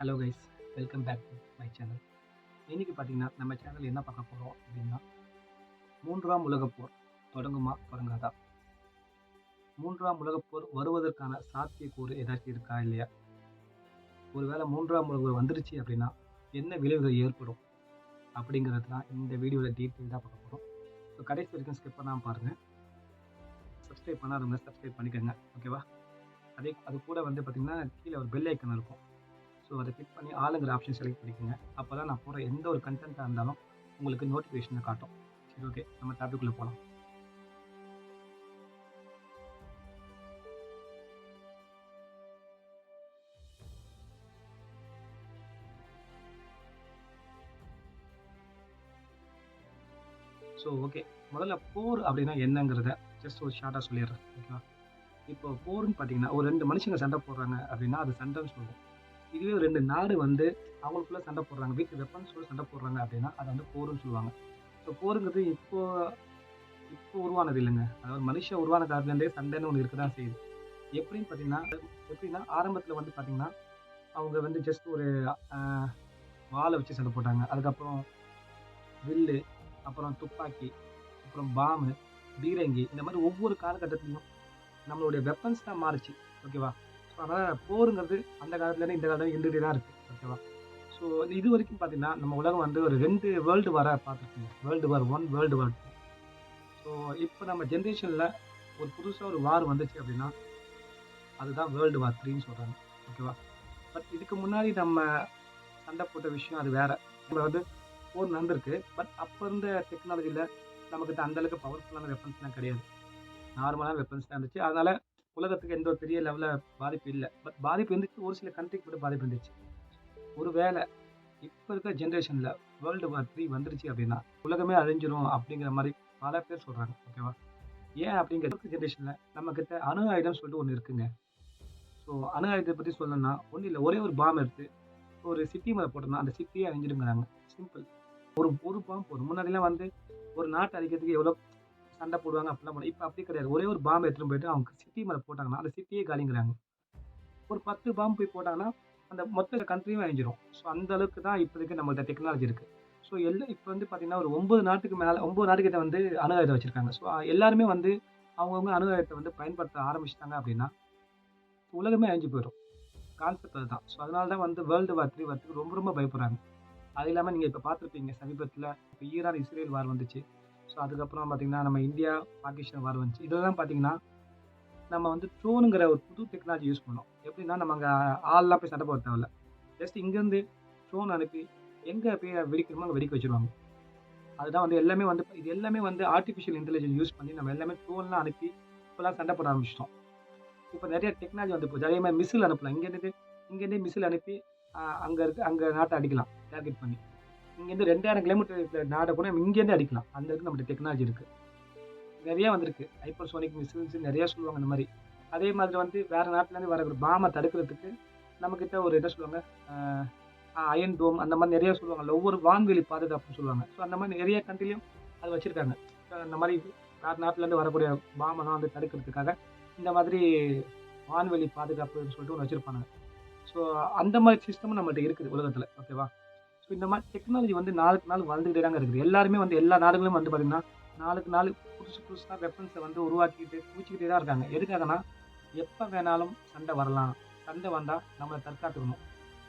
Hello guys welcome back to my channel இன்றைக்கி பார்த்தீங்கன்னா நம்ம சேனல் என்ன பார்க்க போகிறோம் அப்படின்னா மூன்றாம் உலகப்போர் தொடங்குமா தொடங்காதா? மூன்றாம் உலகப்போர் வருவதற்கான சாத்தியக்கூறு ஏதாச்சும் இருக்கா இல்லையா? ஒருவேளை மூன்றாம் உலகப்போர் வந்துருச்சு அப்படின்னா என்ன விளைவுகள் ஏற்படும் அப்படிங்கிறது தான் இந்த வீடியோவில் டீட்டெயிலாக பார்க்க போகிறோம் ஸோ கடைசி வரைக்கும் ஸ்கிப் பண்ணாமல் பாருங்கள் சப்ஸ்கிரைப் பண்ணாதவங்க சப்ஸ்கிரைப் பண்ணிக்கோங்க ஓகேவா அதே அது கூட வந்து பார்த்திங்கன்னா கீழே ஒரு பெல் ஐக்கன் இருக்கும். ஸோ அதை கிளிக் பண்ணி ஆளுங்கிற ஆப்ஷன் செலக்ட் பண்ணிக்கோங்க. அப்போ தான் நான் போகிற எந்த ஒரு கண்டென்ட்டாக இருந்தாலும் உங்களுக்கு நோட்டிஃபிகேஷனை காட்டும். சரி ஓகே நம்ம டாபிக்குள்ளே போகலாம் ஸோ ஓகே முதல்ல போர் அப்படின்னா என்னங்கிறத ஜஸ்ட் ஒரு ஷார்ட்டாக சொல்லிடுறேன். ஓகேவா இப்போ போர்னு பார்த்தீங்கன்னா ஒரு ரெண்டு மனுஷங்க சண்டை போடுறாங்க அப்படின்னா அது சண்டைன்னு சொல்லுவோம். இதுவே ரெண்டு நாடு வந்து அவங்களுக்குள்ள சண்டை போடுறாங்க. வீட்டு வெப்பன்ஸோட சண்டை போடுறாங்க அப்படின்னா அதை வந்து போர்னு சொல்லுவாங்க. ஸோ போருங்கிறது இப்போ இப்போ உருவானது இல்லைங்க. அதாவது மனுஷன் உருவான காலத்துலேருந்தே சண்டைன்னு ஒன்று இருக்க தான் செய்யுது. எப்படின்னு பார்த்தீங்கன்னா எப்படின்னா ஆரம்பத்தில் வந்து பார்த்தீங்கன்னா அவங்க வந்து ஜஸ்ட் ஒரு வாழை வச்சு சண்டை போட்டாங்க. அதுக்கப்புறம் வில்லு அப்புறம் துப்பாக்கி அப்புறம் பாம்பு பீரங்கி இந்த மாதிரி ஒவ்வொரு காலகட்டத்திலையும் நம்மளுடைய வெப்பன்ஸ் தான் மாறுச்சு. ஓகேவா அதனால் போருங்கிறது அந்த காலத்துலேருந்து இந்த காலத்துல இருந்துகிட்டே தான் இருக்குது ஓகேவா ஸோ இது வரைக்கும் பார்த்தீங்கன்னா நம்ம உலகம் வந்து ஒரு ரெண்டு வேர்ல்டு வார பார்த்துருக்கோம் world war one world war two so இப்போ நம்ம ஜென்ரேஷனில் ஒரு புதுசாக ஒரு வார் வந்துச்சு அப்படின்னா அதுதான் வேர்ல்டு வார் த்ரீன்னு சொல்கிறாங்க ஓகேவா பட் இதுக்கு முன்னாடி நம்ம சண்டை போட்ட விஷயம் அது வேறு. நம்ம வந்து போர் நடந்திருக்கு பட் அப்போ இருந்த டெக்னாலஜியில் நமக்கு அந்தளவுக்கு பவர்ஃபுல்லான வெப்பன்ஸ்லாம் கிடையாது. நார்மலான வெப்பன்ஸ் தான் இருந்துச்சு. அதனால் உலகத்துக்கு எந்த ஒரு பெரிய லெவலில் பாதிப்பு இல்லை. பட் பாதிப்பு இருந்துச்சு ஒரு சில கண்ட்ரிக்கு மட்டும் பாதிப்பு இருந்துச்சு. ஒருவேளை இப்போ இருக்கிற ஜென்ரேஷனில் வேர்ல்டு வார் த்ரீ வந்துருச்சு அப்படின்னா உலகமே அழிஞ்சிரும் அப்படிங்கிற மாதிரி பல பேர் சொல்கிறாங்க ஓகேவா ஏன் அப்படிங்கிற ஜென்ரேஷனில் நம்மக்கிட்ட அணு ஆயுதம் சொல்லிட்டு ஒன்று இருக்குங்க. ஸோ அணு ஆயுதத்தை பற்றி சொல்லணும்னா ஒன்றும் இல்லை ஒரே ஒரு பாம் எடுத்து ஒரு சிட்டி மேலே போட்டோம்னா அந்த சிட்டியே அழிஞ்சிடுங்கிறாங்க. சிம்பிள் ஒரு ஒரு பாம்பு போதும். முன்னாடிலாம் வந்து ஒரு நாட்டை அழிக்கிறதுக்கு எவ்வளோ சண்டை போடுவாங்க அப்படிலாம் பண்ண இப்போ அப்படி கிடையாது. ஒரே ஒரு பாம்பு எடுத்துகிட்டு போயிட்டு அவங்க சிட்டி மேலே போட்டாங்கன்னா அந்த சிட்டியே காலிங்கிறாங்க. ஒரு பத்து பாம்பு போய் போட்டாங்கன்னா அந்த மொத்த கண்ட்ரியும் அழிஞ்சிரும். ஸோ அந்த அளவுக்கு தான் இப்போதைக்கு நம்மள்ட்ட டெக்னாலஜி இருக்குது ஸோ எல்லாம் இப்போ வந்து பார்த்தீங்கன்னா ஒரு ஒம்பது நாட்டுக்கு மேலே ஒம்பது நாட்டுக்கிட்ட வந்து அணு ஆயுதம் வச்சுருக்காங்க. ஸோ எல்லாருமே வந்து அவங்கவுங்க அணு ஆயுதத்தை வந்து பயன்படுத்த ஆரம்பிச்சிட்டாங்க அப்படின்னா உலகமே அழிஞ்சு போயிடும். கான்செப்ட் அதுதான். ஸோ அதனால தான் வந்து வேர்ல்டு வார் த்ரீ வரத்துக்கு ரொம்ப ரொம்ப பயப்படுறாங்க. அது இல்லாமல் நீங்கள் இப்போ பார்த்துருப்பீங்க சமீபத்தில் இப்போ ஈரான் இஸ்ரேல் வார் வந்துச்சு. ஸோ அதுக்கப்புறம் பார்த்திங்கன்னா நம்ம இந்தியா பாகிஸ்தான் வார் வந்துச்சு. இதெல்லாம் பார்த்தீங்கன்னா நம்ம வந்து ட்ரோனுங்கிற ஒரு புது டெக்னாலஜி யூஸ் பண்ணோம். எப்படின்னா நம்ம அங்கே ஆள்லாம் போய் சண்டை போட தேவையில்ல. ஜஸ்ட் இங்கேருந்து ட்ரோன் அனுப்பி எங்கே போய் வெடிக்கணுமோ அங்கே வெடிக்க வச்சிருவாங்க. அதுதான் வந்து எல்லாமே வந்து இது எல்லாமே வந்து ஆர்டிஃபிஷியல் இன்டெலிஜென்ஸ் யூஸ் பண்ணி நம்ம எல்லாமே ட்ரோன்லாம் அனுப்பி இப்போலாம் சண்டை போட ஆரம்பிச்சிட்டோம். இப்போ நிறைய டெக்னாலஜி வந்து போச்சு. அதே மாதிரி மிசில் அனுப்பலாம். இங்கேருந்து இங்கேருந்தே மிசில் அனுப்பி அங்கே இருக்க அங்கே நாட்டை அடிக்கலாம். டார்கெட் பண்ணி. இங்கேருந்து ரெண்டாயிரம் கிலோமீட்டர் நாடை கூட இங்கேருந்து அடிக்கலாம். அந்த அளவுக்கு நம்மகிட்ட டெக்னாலஜி இருக்குது நிறையா வந்திருக்கு. ஹைப்பர் சோனிக் மிசில்ஸ் நிறையா சொல்லுவாங்க இந்த மாதிரி. அதே மாதிரி வந்து வேறு நாட்டிலேருந்து வர பாமை தடுக்கிறதுக்கு நம்மக்கிட்ட ஒரு என்ன சொல்லுவாங்க? அயன் டோம் அந்த மாதிரி நிறையா சொல்லுவாங்கல்ல. ஒவ்வொரு வான்வெளி பாதுகாப்புன்னு சொல்லுவாங்க. ஸோ அந்த மாதிரி நிறைய கண்ட்ரிலையும் அது வச்சுருக்காங்க. இந்த மாதிரி வேறு நாட்டிலேருந்து வரக்கூடிய பாமெல்லாம் வந்து தடுக்கிறதுக்காக இந்த மாதிரி வான்வெளி பாதுகாப்புன்னு சொல்லிட்டு ஒன்று வச்சுருப்பாங்க. ஸோ அந்த மாதிரி சிஸ்டமும் நம்மகிட்ட இருக்குது உலகத்தில். ஓகேவா இந்த மாதிரி டெக்னாலஜி வந்து நாளுக்கு நாள் வளர்ந்துக்கிட்டே தாங்க இருக்குது. எல்லாருமே வந்து எல்லா நாடுகளும் வந்து பார்த்திங்கன்னா நாளுக்கு நாள் புதுசு புதுசாக வெப்பன்ஸை வந்து உருவாக்கிட்டு குவிச்சிக்கிட்டே தான் இருக்காங்க. எதுக்காகனா எப்போ வேணாலும் சண்டை வரலாம். சண்டை வந்தால் நம்மளை தற்காத்துக்கணும்.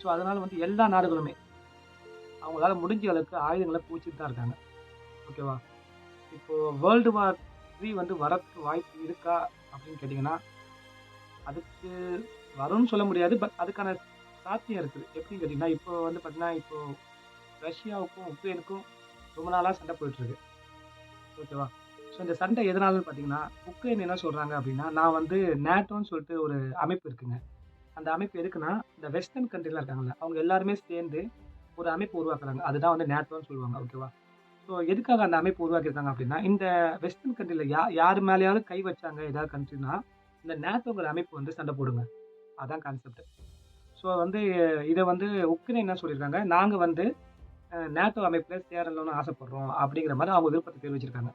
ஸோ அதனால் வந்து எல்லா நாடுகளுமே அவங்களால முடிஞ்ச அளவுக்கு ஆயுதங்களை குவிச்சிட்டு தான் இருக்காங்க. ஓகேவா இப்போது வேர்ல்டு வார் த்ரீ வந்து வரக்கு வாய்ப்பு இருக்கா அப்படின்னு கேட்டிங்கன்னா அதுக்கு வரும்னு சொல்ல முடியாது. பட் அதுக்கான சாத்தியம் இருக்குது. எப்படின்னு கேட்டிங்கன்னா இப்போ வந்து பார்த்தீங்கன்னா இப்போ ரஷ்யாவுக்கும் உக்ரைனுக்கும் ரொம்ப நாளாக சண்டை போயிட்டுருக்கு. ஓகேவா ஸோ இந்த சண்டை எதனாலன்னு பார்த்தீங்கன்னா உக்ரைன் என்ன சொல்கிறாங்க அப்படின்னா நான் வந்து நேட்டோன்னு சொல்லிட்டு ஒரு அமைப்பு இருக்குங்க. அந்த அமைப்பு எதுக்குன்னா இந்த வெஸ்டர்ன் கண்ட்ரிலாம் இருக்காங்கல்ல அவங்க எல்லாருமே சேர்ந்து ஒரு அமைப்பு உருவாக்குறாங்க. அதுதான் வந்து நேட்டோன்னு சொல்லுவாங்க. ஓகேவா ஸோ எதுக்காக அந்த அமைப்பு உருவாக்கியிருக்காங்க அப்படின்னா இந்த வெஸ்டர்ன் கண்ட்ரியில் யா யார் மேலேயாவது கை வச்சாங்க ஏதாவது கண்ட்ரினா இந்த நேட்டோங்கிற அமைப்பு வந்து சண்டை போடுங்க. அதான் கான்செப்ட் ஸோ வந்து இதை வந்து உக்ரைன் என்ன சொல்லியிருக்காங்க? நாங்கள் வந்து நேட்டோ அமைப்பில் சேரணும்னு ஆசைப்படுறோம் அப்படிங்கிற மாதிரி அவங்க விருப்பத்தை தெரிவிச்சிருக்காங்க.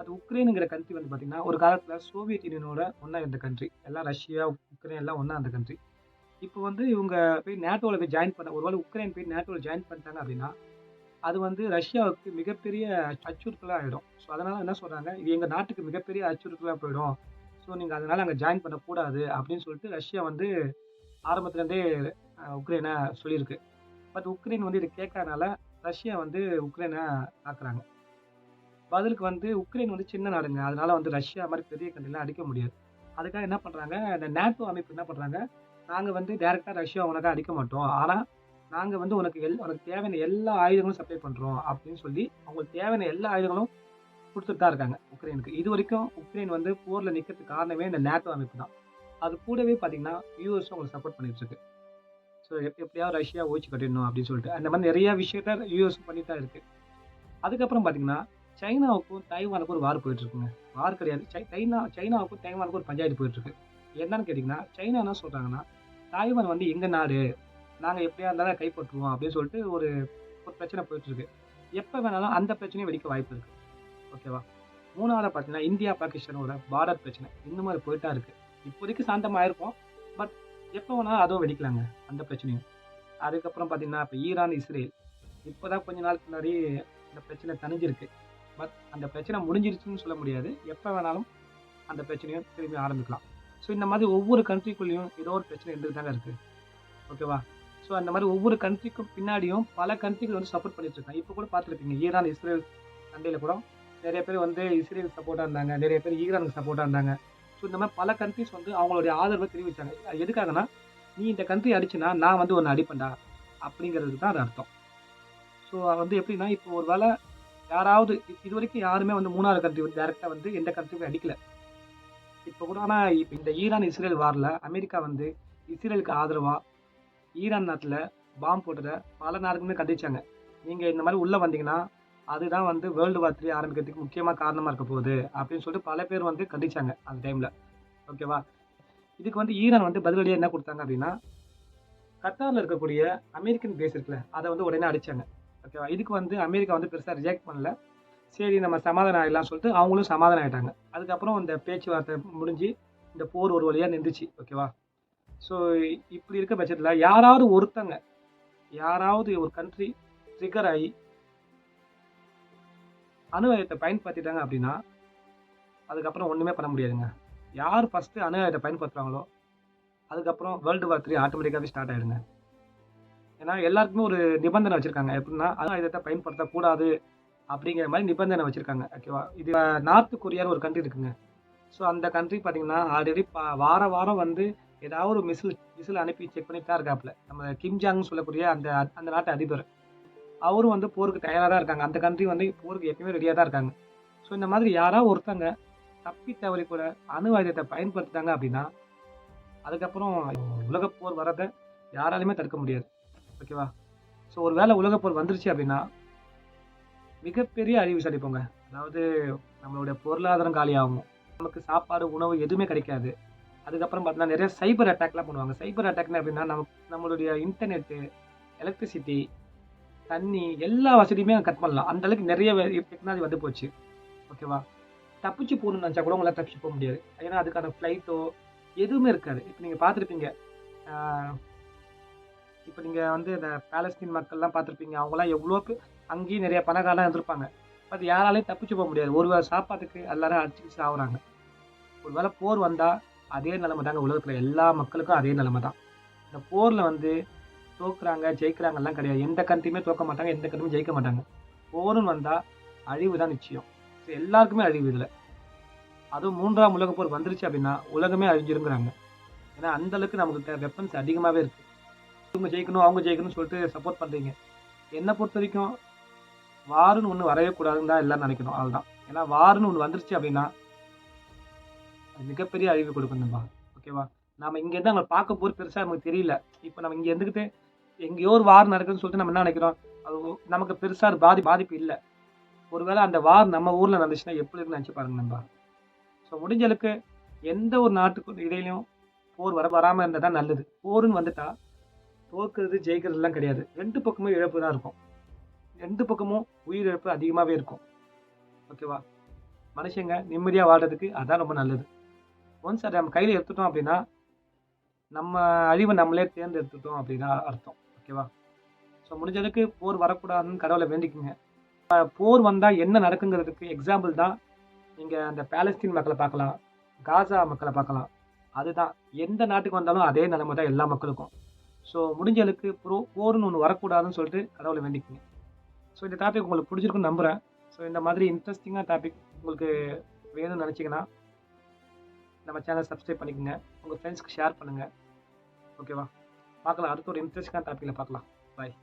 அது உக்ரைனுங்கிற கண்ட்ரி வந்து பார்த்திங்கன்னா ஒரு காலத்தில் சோவியத் யூனியனோட ஒன்றா இருந்த கண்ட்ரி எல்லாம் ரஷ்யா உக்ரைன் எல்லாம் ஒன்றா இருந்த கண்ட்ரி இப்போ வந்து இவங்க போய் நேட்டோவில் போய் ஜாயின் பண்ண ஒருவேளை உக்ரைன் போய் நேட்டோவில் ஜாயின் பண்ணிட்டாங்க அப்படின்னா அது வந்து ரஷ்யாவுக்கு மிகப்பெரிய அச்சுறுத்தலாக ஆகிடும் ஸோ அதனால் என்ன சொல்கிறாங்க இது எங்கள் நாட்டுக்கு மிகப்பெரிய அச்சுறுத்தலாக போயிடும். ஸோ நீங்கள் அதனால் அங்கே ஜாயின் பண்ணக்கூடாது அப்படின்னு சொல்லிட்டு ரஷ்யா வந்து ஆரம்பத்துலேருந்தே உக்ரைனை சொல்லியிருக்கு. பட் உக்ரைன் வந்து இது கேட்கறதுனால ரஷ்யா வந்து உக்ரைனை தாக்குறாங்க. பதிலுக்கு வந்து உக்ரைன் வந்து சின்ன நாடுங்க. அதனால வந்து ரஷ்யா மாதிரி பெரிய கண்ட்ரிலாம் அடிக்க முடியாது. அதுக்காக என்ன பண்ணுறாங்க இந்த நேட்டோ அமைப்பு என்ன பண்ணுறாங்க நாங்கள் வந்து டேரெக்டாக ரஷ்யா உனக்கு அடிக்க மாட்டோம். ஆனால் நாங்கள் வந்து உனக்கு எல் உனக்கு தேவையான எல்லா ஆயுதங்களும் சப்ளை பண்ணுறோம் அப்படின்னு சொல்லி அவங்களுக்கு தேவையான எல்லா ஆயுதங்களும் கொடுத்துட்டு தான் இருக்காங்க உக்ரைனுக்கு. இது வரைக்கும் உக்ரைன் வந்து போரில் நிற்கிறதுக்கு காரணமே இந்த நேட்டோ அமைப்பு தான். அது கூடவே பார்த்தீங்கன்னா யூஎஸ் உங்களுக்கு சப்போர்ட் பண்ணிட்டு இருக்கு. ஸோ எப்படியாவது ரஷ்யா ஓய்ச்சி கட்டிடணும் அப்படின்னு சொல்லிட்டு அந்த மாதிரி நிறைய விஷயத்த யூஎஸ் பண்ணிட்டு தான் இருக்கு. அதுக்கப்புறம் பார்த்தீங்கன்னா சைனாவுக்கும் தைவானுக்கும் ஒரு வார் போயிட்டு இருக்குங்க. வார் கிடையாது. சை- சைனா சைனாவுக்கும் தைவானுக்கும் ஒரு பஞ்சாயத்து போயிட்டு இருக்கு. என்னன்னு கேட்டிங்கன்னா சைனா என்ன சொல்கிறாங்கன்னா தாய்வான் வந்து எங்கள் நாடு? நாங்கள் எப்படியா இருந்தாலும் கைப்பற்றுவோம் அப்படின்னு சொல்லிட்டு ஒரு ஒரு பிரச்சனை போயிட்டு இருக்கு. எப்போ வேணாலும் அந்த பிரச்சனையும் வெடிக்க வாய்ப்பு இருக்குது ஓகேவா? மூணாவது பார்த்தீங்கன்னா இந்தியா பாகிஸ்தானோட பார்டர் பிரச்சனை. இந்த மாதிரி போயிட்டா இருக்குது இப்போதைக்கு சாந்தமாக இருக்கும். பட் எப்போ வேணாலும் அதுவும் வெடிக்கலாங்க அந்த பிரச்சனையும். அதுக்கப்புறம் பார்த்தீங்கன்னா இப்போ ஈரான் இஸ்ரேல். இப்போ தான் கொஞ்ச நாளுக்கு முன்னாடி இந்த பிரச்சனை தணிஞ்சிருக்கு. பட் அந்த பிரச்சனை முடிஞ்சிருச்சுன்னு சொல்ல முடியாது. எப்போ வேணாலும் அந்த பிரச்சனையும் திரும்பி ஆரம்பிக்கலாம். ஸோ இந்த மாதிரி ஒவ்வொரு கண்ட்ரிக்குள்ளேயும் ஏதோ ஒரு பிரச்சனை இருந்துட்டு தாங்க இருக்குது ஓகேவா ஸோ அந்த மாதிரி ஒவ்வொரு கண்ட்ரிக்கும் பின்னாடியும் பல கண்ட்ரிகள் வந்து சப்போர்ட் பண்ணிட்டு இருக்காங்க. இப்போ கூட பார்த்துருப்பீங்க ஈரான் இஸ்ரேல் சண்டையில் கூட நிறைய பேர் வந்து இஸ்ரேல் சப்போர்ட்டாக இருந்தாங்க நிறைய பேர் ஈரானுக்கு சப்போர்ட்டாக இருந்தாங்க. ஸோ இந்த மாதிரி பல கண்ட்ரிஸ் வந்து அவங்களுடைய ஆதரவை தெரிவிச்சாங்க. எதுக்காகனா நீ இந்த கண்ட்ரி அடிச்சுனா நான் வந்து ஒன்று அடிப்பேன்டா அப்படிங்கிறது தான் அது அர்த்தம். ஸோ வந்து எப்படின்னா இப்போ ஒரு வேளை யாராவது இது வரைக்கும் யாருமே வந்து மூணாவது கண்ட்ரி வந்து டேரெக்டாக வந்து எந்த கண்ட்ரிக்கும் அடிக்கல. இப்போ கூட ஆனால் இப்போ இந்த ஈரான் இஸ்ரேல் வாரில் அமெரிக்கா வந்து இஸ்ரேலுக்கு ஆதரவாக ஈரான் நாட்டில் பாம்பு போட்டதை பல நாளுக்குமே கண்டிச்சாங்க. நீங்கள் இந்த மாதிரி உள்ளே வந்தீங்கன்னா அதுதான் வந்து வேர்ல்டு வார் த்ரீ ஆரம்பிக்கிறதுக்கு முக்கியமாக காரணமாக இருக்க போகுது அப்படின்னு சொல்லிட்டு பல பேர் வந்து கண்டிச்சாங்க அந்த டைமில் ஓகேவா இதுக்கு வந்து ஈரான் வந்து பதிலடியாக என்ன கொடுத்தாங்க அப்படின்னா கத்தாரில் இருக்கக்கூடிய அமெரிக்கன் பேஸ் இருக்குல்ல அதை வந்து உடனே அடித்தாங்க ஓகேவா இதுக்கு வந்து அமெரிக்கா வந்து பெருசாக ரிஜெக்ட் பண்ணல. சரி நம்ம சமாதானம் ஆகிடலாம் சொல்லிட்டு அவங்களும் சமாதானம் ஆகிட்டாங்க அதுக்கப்புறம் இந்த பேச்சுவார்த்தை முடிஞ்சு இந்த போர் ஒரு வழியாக நின்றுச்சு. ஓகேவா ஸோ இப்படி இருக்க பட்சத்தில் யாராவது ஒருத்தங்க யாராவது ஒரு கண்ட்ரி ட்ரிகர் ஆகி அணு ஆயுதத்தை பயன்படுத்திட்டாங்க அப்படின்னா அதுக்கப்புறம் ஒன்றுமே பண்ண முடியாதுங்க. யார் ஃபஸ்ட்டு அணு ஆயுதத்தை பயன்படுத்துகிறாங்களோ அதுக்கப்புறம் வேர்ல்டு வார் த்ரீ ஆட்டோமேட்டிக்காகவே ஸ்டார்ட் ஆகிடுங்க ஏன்னா எல்லாருக்குமே ஒரு நிபந்தனை வச்சுருக்காங்க. எப்படின்னா அணு ஆயுதத்தை பயன்படுத்தக்கூடாது அப்படிங்கிற மாதிரி நிபந்தனை வச்சுருக்காங்க. ஓகேவா? இது நார்த் கொரியான்னு ஒரு கண்ட்ரி இருக்குங்க. ஸோ அந்த கண்ட்ரி பார்த்தீங்கன்னா ஆல்ரெடி வார வாரம் வந்து ஏதாவது ஒரு மிசில் மிசில் அனுப்பி செக் பண்ணிட்டு தான் இருக்காப்புல. நம்ம கிம்ஜாங்னு சொல்லக்கூடிய அந்த அந்த நாட்டு அதிபர். அவரும் வந்து போருக்கு தயாராக தான் இருக்காங்க. அந்த கண்ட்ரி வந்து போருக்கு எப்பயுமே ரெடியாக தான் இருக்காங்க. ஸோ இந்த மாதிரி யாராவது ஒருத்தங்க தப்பி தவறி கூட அணு ஆயுதத்தை பயன்படுத்திட்டாங்க அப்படின்னா அதுக்கப்புறம் உலகப்போர் வரதை யாராலையுமே தடுக்க முடியாது. ஓகேவா ஸோ ஒரு வேளை உலகப்போர் வந்துருச்சு அப்படின்னா மிகப்பெரிய அழிவு சளிப்போங்க அதாவது நம்மளுடைய பொருளாதாரம் காலியாகும். நமக்கு சாப்பாடு உணவு எதுவுமே கிடைக்காது. அதுக்கப்புறம் பார்த்தீங்கன்னா நிறைய சைபர் அட்டாக்லாம் பண்ணுவாங்க. சைபர் அட்டாக்னா அப்படின்னா நம்ம நம்மளுடைய இன்டர்நெட்டு எலக்ட்ரிசிட்டி தண்ணி எல்லா வசதியுமே கட் பண்ணலாம். அந்த அளவுக்கு நிறைய டெக்னாலஜி வந்து போச்சு. ஓகேவா தப்பிச்சு போகணும்னு நினச்சா கூட உங்களால் தப்பிச்சு போக முடியாது. ஏன்னா அதுக்கான ஃப்ளைட்டோ எதுவுமே இருக்காது. இப்போ நீங்கள் பார்த்துருப்பீங்க. இப்போ நீங்கள் வந்து இந்த பேலஸ்தீன் மக்கள்லாம் பார்த்துருப்பீங்க. அவங்களாம் எவ்வளோக்கு அங்கேயும் நிறைய பணக்காரலாம் இருந்திருப்பாங்க. பட் யாராலையும் தப்பிச்சு போக முடியாது. ஒரு வேளை சாப்பாட்டுக்கு எல்லாரும் அடிச்சு சாகுறாங்க ஒரு வேளை போர் வந்தால் அதே நிலைமை தாங்க உலகத்தில் எல்லா மக்களுக்கும் அதே நிலைமை தான் இந்த போரில் வந்து தோக்குறாங்க ஜெயிக்கிறாங்கலாம் கிடையாது. எந்த கண்ட்ரியுமே தோக்க மாட்டாங்க எந்த கண்ட்ரியுமே ஜெயிக்க மாட்டாங்க. போர்னு வந்தால் அழிவு தான் நிச்சயம். ஸோ எல்லாருக்குமே அழிவு இதில். அதுவும் மூன்றாம் உலக போர் வந்துருச்சு அப்படின்னா உலகமே அழிஞ்சிருங்கிறாங்க. ஏன்னா அந்த அளவுக்கு நமக்கு வெப்பன்ஸ் அதிகமாகவே இருக்குது இவங்க ஜெயிக்கணும் அவங்க ஜெயிக்கணும்னு சொல்லிட்டு சப்போர்ட் பண்ணுறீங்க என்னை பொறுத்த வரைக்கும் வாருன்னு ஒன்று வரவே கூடாதுன்னு தான் எல்லாம் நினைக்கணும் அதுதான் ஏன்னா வாருன்னு ஒன்று வந்துருச்சு அப்படின்னா அது மிகப்பெரிய அழிவு கொடுக்கணும்பா ஓகேவா? நாம் இங்கேருந்து அவங்களை பார்க்க போது பெருசாக நமக்கு தெரியல. இப்போ நம்ம இங்கே இருந்துக்கிட்டு எங்கேயோ ஒரு வார் நடக்குதுன்னு சொல்லிட்டு நம்ம என்ன நினைக்கிறோம்? அது நமக்கு பெருசாக பாதி பாதிப்பு இல்லை. ஒருவேளை அந்த வார் நம்ம ஊரில் நடந்துச்சுன்னா எப்படி இருக்குன்னு நினச்சி பாருங்க நண்பா. ஸோ முடிஞ்சளவுக்கு எந்த ஒரு நாட்டுக்கு இடையிலையும் போர் வர வராமல் இருந்தால் தான் நல்லது. போருன்னு வந்துட்டா தோற்கிறது ஜெயிக்கிறதுலாம் கிடையாது. ரெண்டு பக்கமும் இழப்பு தான் இருக்கும். ரெண்டு பக்கமும் உயிரிழப்பு அதிகமாகவே இருக்கும். ஓகேவா மனுஷங்க நிம்மதியாக வாழ்றதுக்கு அதான் ரொம்ப நல்லது. ஒன்ஸ் அதை நம்ம கையில் எடுத்துட்டோம் அப்படின்னா நம்ம அழிவை நம்மளே தேர்ந்தெடுத்துட்டோம் அப்படின்னு அர்த்தம். ஓகேவா? ஸோ முடிஞ்ச அளவுக்கு போர் வரக்கூடாதுன்னு கடவுளை வேண்டிக்குங்க. போர் வந்தால் என்ன நடக்குங்கிறதுக்கு எக்ஸாம்பிள் தான் நீங்கள் அந்த பேலஸ்தீன் மக்களை பார்க்கலாம் காசா மக்களை பார்க்கலாம். அதுதான். எந்த நாட்டுக்கு வந்தாலும் அதே நிலைமை தான் எல்லா மக்களுக்கும். ஸோ முடிஞ்ச அளவுக்கு ப்ரோ போர்னு ஒன்று வரக்கூடாதுன்னு சொல்லிட்டு கடவுளை வேண்டிக்குங்க. ஸோ இந்த டாபிக் உங்களுக்கு பிடிச்சிருக்குன்னு நம்புகிறேன் ஸோ இந்த மாதிரி இன்ட்ரெஸ்டிங்காக டாபிக் உங்களுக்கு வேணும்னு நினச்சிங்கன்னா நம்ம சேனல் சப்ஸ்கிரைப் பண்ணிக்கோங்க. உங்கள் ஃப்ரெண்ட்ஸ்க்கு ஷேர் பண்ணுங்கள் ஓகேவா பார்க்கலாம். அடுத்த ஒரு இன்ட்ரெஸ்டிங்கான டாப்பிக்கில் பார்க்கலாம். பாய்